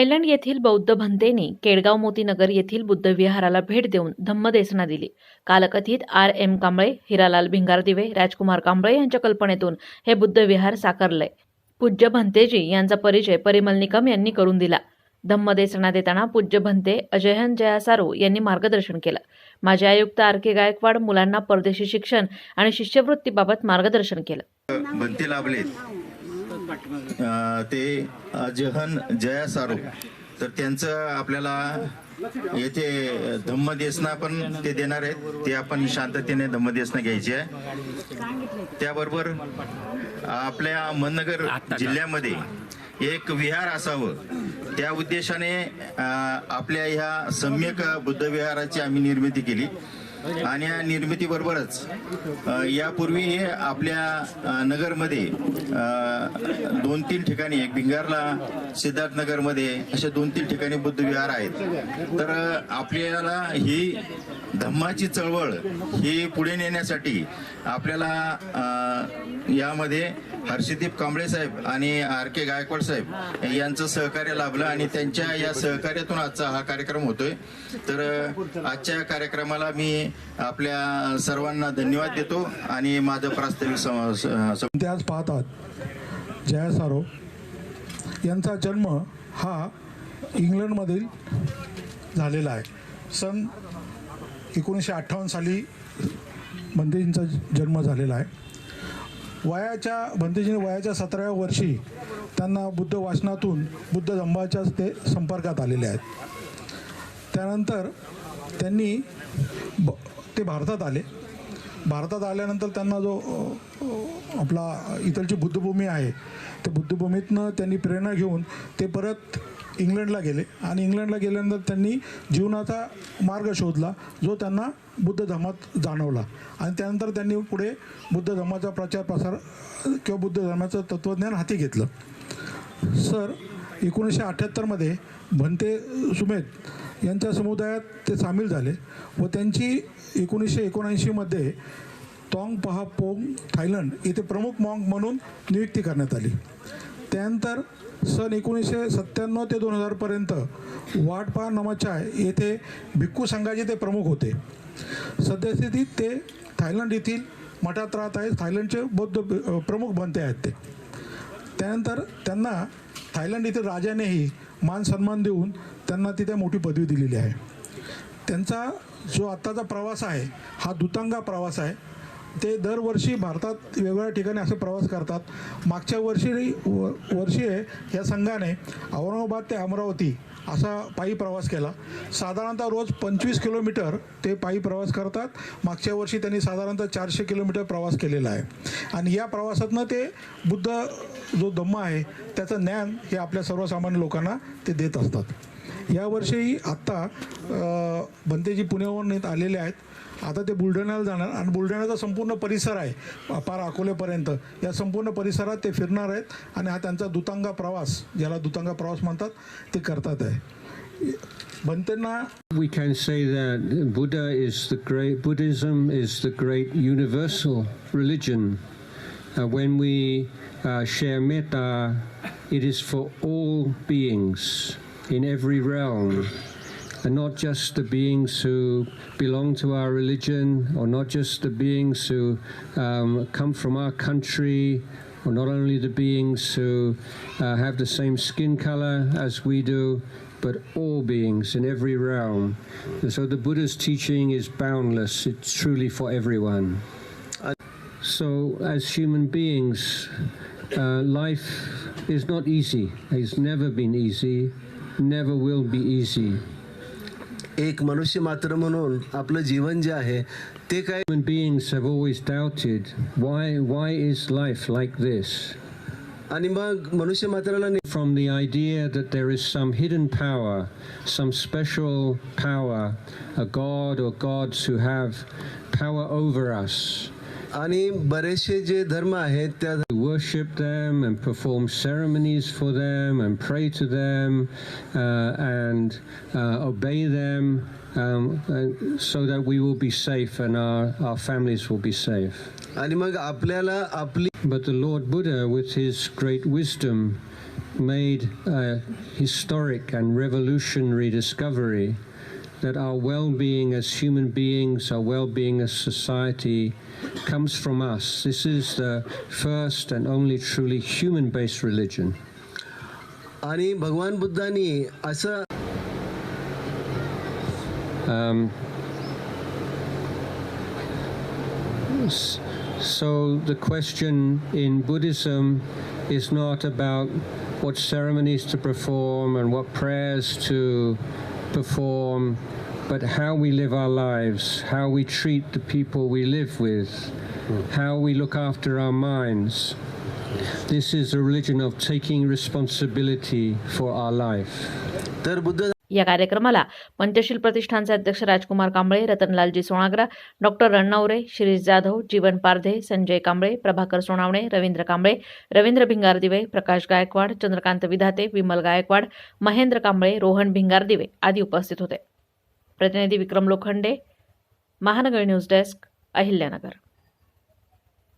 Thailand येथील बौद्ध भंतेनी केडगाव मोतीनगर येथील बुद्धविहाराला भेट देऊन धम्मदेसना दिली. कालकथित आर एम कांबळे हिरालाल भिंगारदिवे राजकुमार कांबळे यांच्या कल्पनेतून हे बुद्धविहार साकारलंय. पूज्य भंतेजी यांचा परिचय परिमल निकम यांनी करून दिला. धम्मदेसना देताना पूज्य भंते अजयन जयासारो यांनी मार्गदर्शन केलं. माजी आयुक्त आर के गायकवाड मुलांना परदेशी शिक्षण आणि शिष्यवृत्तीबाबत मार्गदर्शन केलं. ते अजहन जया सारो. तर त्यांचं आपल्याला येथे धम्मदेसना पण ते देणार आहेत. ते आपण शांततेने धम्मदेसना घ्यायची आहे. त्याबरोबर आपल्या मननगर जिल्ह्यामध्ये एक विहार असावं. त्या उद्देशाने आपल्या ह्या सम्यक बुद्ध विहाराची आम्ही निर्मिती केली. आणि या निर्मितीबरोबरच यापूर्वी आपल्या नगरमध्ये दोन तीन ठिकाणी एक भिंगारला सिद्धार्थनगरमध्ये असे दोन तीन ठिकाणी बुद्धविहार आहेत. तर आपल्याला ही धम्माची चळवळ ही पुढे नेण्यासाठी आपल्याला यामध्ये हर्षदीप कांबळे साहेब आणि आर के गायकवाड साहेब यांचं सहकार्य लाभलं आणि त्यांच्या या सहकार्यातून आजचा हा कार्यक्रम होतोय. तर आजच्या कार्यक्रमाला मी आपल्या सर्वांना धन्यवाद देतो आणि माझं प्रास्ताविक सम- स- आज पाहतात. जया सारो यांचा जन्म हा इंग्लंडमधील झालेला आहे. सन एकोणीसशे अठ्ठावन्न साली बंदेजींचा जन्म झालेला आहे. वयाच्या बंदेजीने वयाच्या सतराव्या वर्षी त्यांना बुद्ध वाचनातून बुद्ध धम्माच्या ते संपर्कात आलेले आहेत. त्यानंतर त्यांनी ब ते भारतात आले. भारतात आल्यानंतर त्यांना जो आपला इथलची बुद्धभूमी आहे त्या बुद्धभूमीतनं त्यांनी प्रेरणा घेऊन ते परत इंग्लंडला गेले. आणि इंग्लंडला गेल्यानंतर त्यांनी जीवनाचा मार्ग शोधला जो त्यांना बुद्ध धर्मात जाणवला. आणि त्यानंतर त्यांनी पुढे बुद्ध धर्माचा प्रचार प्रसार किंवा बुद्ध धर्माचं तत्त्वज्ञान हाती घेतलं. सर एकोणीसशे अठ्ठ्याहत्तरमध्ये भंते सुमेध यांच्या समुदायात ते सामील झाले व त्यांची एकोणीसशे एकोणऐंशीमध्ये तॉंग पहा पोंग थायलंड येथे प्रमुख मॉंग म्हणून नियुक्ती करण्यात आली. त्यानंतर सन एकोणीसशे सत्त्याण्णव ते दोन हजारपर्यंत वाटपा नमाचाय येथे भिक्खू संघाचे ते प्रमुख होते. सद्यस्थितीत ते थायलंड येथील मठात राहत आहेत. थायलंडचे बौद्ध प्रमुख बनते आहेत ते. त्यानंतर त्यांना थायलंड येथील राजानेही मान सन्मान देऊन त्यांना तिथे मोठी पदवी दिलेली आहे. त्यांचा जो आत्ताचा प्रवास आहे हा दुतांगा प्रवास आहे. ते दरवर्षी भारतात वेगवेगळ्या ठिकाणी असे प्रवास करतात. मागच्या वर्षी व- वर्षी या संघाने औरंगाबाद ते अमरावती असा पायी प्रवास केला. साधारणतः रोज पंचवीस किलोमीटर ते पायी प्रवास करतात. मागच्या वर्षी त्यांनी साधारणतः चारशे किलोमीटर प्रवास केलेला आहे. आणि या प्रवासातनं ते बुद्ध जो धम्म आहे त्याचं ज्ञान हे आपल्या सर्वसामान्य लोकांना ते देत असतात. यावर्षीही आत्ता भंतेजी पुण्यावरून येत आलेले आहेत. आता ते बुलढाण्याला जाणार आणि बुलढाण्याचा संपूर्ण परिसर आहे पार अकोलेपर्यंत या संपूर्ण परिसरात ते फिरणार आहेत आणि हा त्यांचा दुतांगा प्रवास ज्याला दुतांगा प्रवास म्हणतात ते करतात आहे We can say that Buddha is the great, Buddhism is the great universal religion. Uh, when we uh, share metta, it is for all beings in every realm, and not just the beings who belong to our religion, or not just the beings who um, come from our country, or not only the beings who uh, have the same skin color as we do, but all beings in every realm. And so the Buddha's teaching is boundless, it's truly for everyone. So, as human beings, uh, life is not easy. It's never been easy, never will be easy. एक मनुष्य मात्र म्हणून आपलं जीवन जे आहे ते काय Human beings have always doubted why, why is life like this? आणि मग मनुष्य मात्राला ने- From the idea that there is some hidden power, some special power, a god or gods who have power over us. आणि बरेचसे जे धर्म आहेत त्या We worship them and perform ceremonies for them and pray to them uh, and uh, obey them um, so that we will be safe and our, our families will be safe. But the Lord Buddha, with his great wisdom, made a historic and revolutionary discovery that our well being as human beings, our well being as society, comes from us. This is the first and only truly human based religion. आणि भगवान बुद्धांनी असं Um, s- so the question in Buddhism is not about what ceremonies to perform and what prayers to perform, but how we live our lives, how we treat the people we live with, how we look after our minds. This is a religion of taking responsibility for our life. या कार्यक्रमाला पंचशील प्रतिष्ठानचे अध्यक्ष Rajkumar Kamble Ratanlalji Sonagra doctor Ranaware Shirish Jadhav Jeevan Pardhe Sanjay Kamble Prabhakar Sonawane Ravindra Kamble Ravindra Bhingardive Prakash Gaikwad Chandrakant Vidhate Vimal Gaikwad Mahendra Kamble Rohan Bhingardive आदी उपस्थित होते. प्रतिनिधी विक्रम लोखंडे महानगर news desk Ahilyanagar.